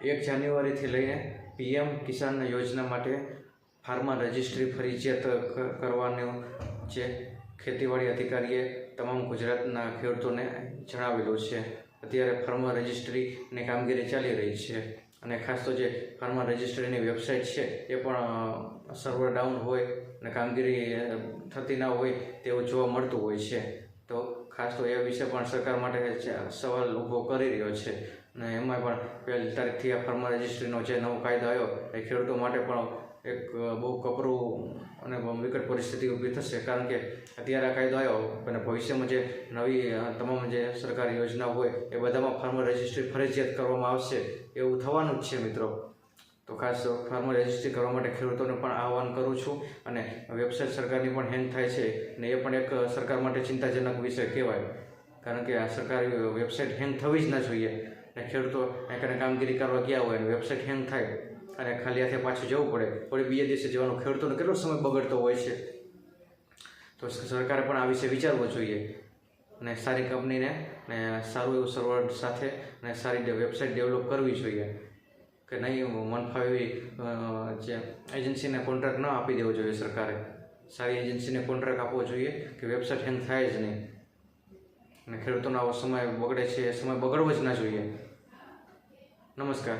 એક જાન્યુઆરીથી લઈને પીએમ કિસાન યોજના માટે ફાર્મા રજિસ્ટ્રી ફરજિયાત કરવાનું જે ખેતીવાડી અધિકારીએ તમામ ગુજરાતના ખેડૂતોને જણાવેલું છે. અત્યારે ફાર્મા રજિસ્ટ્રીની કામગીરી ચાલી રહી છે અને ખાસ તો જે ફાર્મા રજિસ્ટ્રીની વેબસાઇટ છે એ પણ સર્વર ડાઉન હોય અને કામગીરી થતી ના હોય તેવું જોવા મળતું હોય છે. તો ખાસ તો એ વિશે પણ સરકાર માટે સવાલ ઊભો કરી રહ્યો છે. અને એમાં પણ પહેલી તારીખથી આ ફાર્મર રજિસ્ટ્રીનો જે નવો કાયદો આવ્યો, એ ખેડૂતો માટે પણ એક બહુ કપરું અને વિકટ પરિસ્થિતિ ઊભી થશે. કારણ કે અત્યારે આ કાયદો આવ્યો અને ભવિષ્યમાં જે નવી તમામ જે સરકારી યોજના હોય, એ બધામાં ફાર્મર રજિસ્ટ્રી ફરજિયાત કરવામાં આવશે એવું થવાનું જ છે મિત્રો. તો ખાસ ફાર્મર રજિસ્ટ્રી કરવા માટે ખેડૂતોને પણ આહવાન કરું છું અને વેબસાઇટ સરકારની પણ હેંગ થાય છે ને એ પણ એક સરકાર માટે ચિંતાજનક વિષય કહેવાય. કારણ કે આ સરકારી વેબસાઇટ હેંગ થવી જ ના જોઈએ. ને ખેડૂતો અહીંયા કામગીરી કરવા ગયા હોય અને વેબસાઇટ હેંગ થાય અને ખાલી હાથે પાછું જવું પડે વળી બીજે દિવસે જવાનો ખેડૂતોને કેટલો સમય બગડતો હોય છે. તો સરકારે પણ આ વિશે વિચારવું જોઈએ. અને સારી કંપનીને ને સારું એવું સર્વર સાથે અને સારી વેબસાઇટ ડેવલપ કરવી જોઈએ. કે નહીં મન ફાવી જે એજન્સીને કોન્ટ્રાક્ટ ન આપી દેવો જોઈએ સરકારે. સારી એજન્સીને કોન્ટ્રાક્ટ આપવો જોઈએ કે વેબસાઇટ હેંગ થાય જ નહીં. અને ખેડૂતોનો આવો સમય બગડે છે, એ સમય બગડવો જ ના જોઈએ. નમસ્કાર.